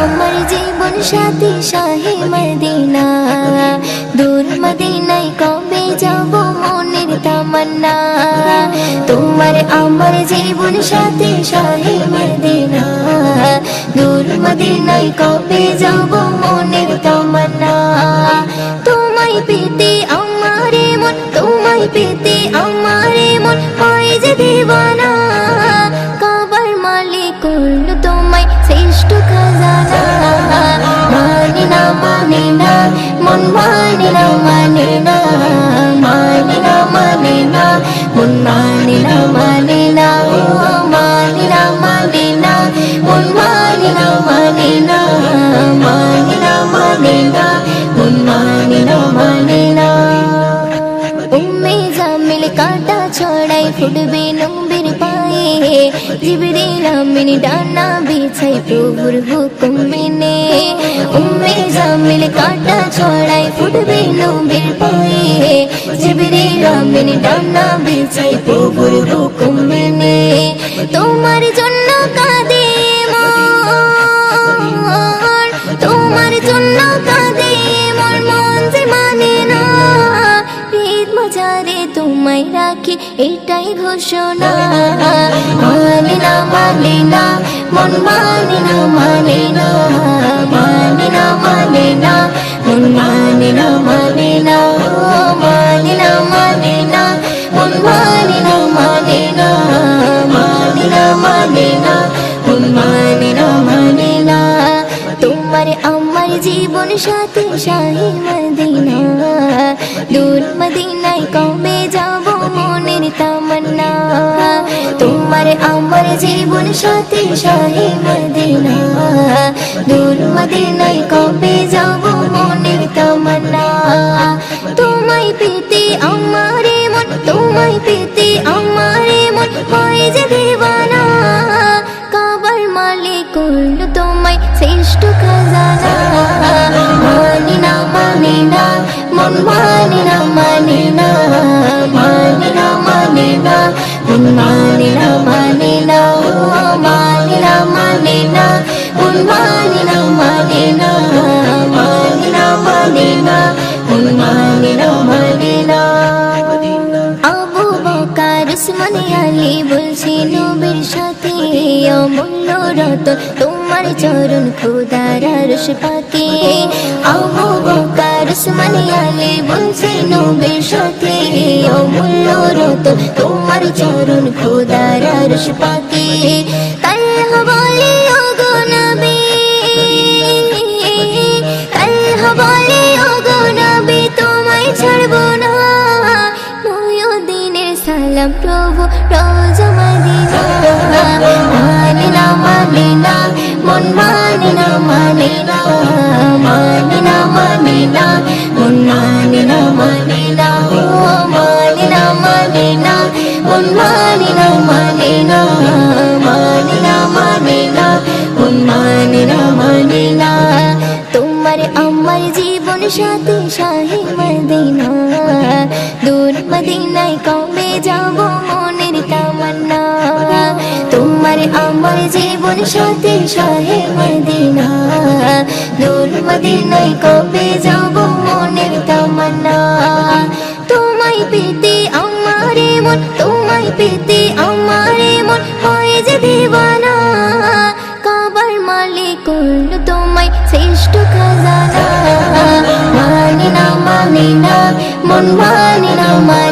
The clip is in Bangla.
আমার জীবন সাথী শাহে তোমার আমার জীবন সাথী শাহে মদিনা। দূর মদিনায় কবে যাব মনের তামান্না? তোমায় পেতে আমারে মন, তোমায় পেতে আমারে মন হয় যে দেবানা কাবার মালিক করল তোমায় শ্রেষ্ঠ খাজানা। মানে না মানে না, মন মানে না মানে না। মানে না মানে না মানে কাটা ছড়াই ফুটবে নবীর পায়ে জিবরিল আমিন ডানা বিছাই প্রভুর হুকুম মেনে উম্মে জামিল কাটা ছড়াই ফুটবে নবীর পায়ে জিবরিল আমিন ডানা বিছাই প্রভুর হুকুম মেনে তোমার জন্য রাখি এটাই ঘোষণা। মানে না মানে না মন মানে না মানে না মানে না মানে না মন মানে না মানে না মানে না মানে না মন মানে না মানে না মানে না মানে না মন মানে না মানে না তোমার আমার জীবন সাথে শাহী মদিনা। দূর মদিনায় কবে যাব তামান্না। তোমার আমার জীবন সাথে শাহী মদিনা। দূর মদিনায় কবে যাব মনের তামান্না? তোমায় পেতে আমারে মন, তোমায় পেতে আমারে মন হয় যে দেবানা কাবার মালিক করল তোমায় শ্রেষ্ঠ খাজানা। মানে না মানে না মন মানে না মন না মানে না মানে না মানে না মন মানে না মানে না মানে না মানে না মন মানে না মানে না আবু বকার উসমান আলী তোমার চরণ খোদার আরশ পাকে উসমান আলী বলছি রতন তোমার চরণ খোদার পাকে বলে, ওগো নবী বলে, ওগো নবী, তোমায় ছাড়বো না। সালাম প্রভু, রোজা মদিনা মানে না। মানে না মন মানে না মানে না মানে না মানে না মন মানে না মানে না ও মানে না মানে না মন মানে না মানে না মানে না মানে না মন মানে না মানে না তোমার আমার জীবন সাথে শাহী মদিনা দূর মদিনায় কবে যাব মনের তামান্না তোমার আমার জীবন সাথে শাহে মদিনা। দূর মদিনায় কবে যাব মনের তামান্না? তোমায় পেতে আমারে মন, তোমায় পেতে আমারে মন হয় যে দেবানা কাবার মালিক করল তোমায় শ্রেষ্ঠ খাজানা। মানে না মানে না, মন মানে না মানে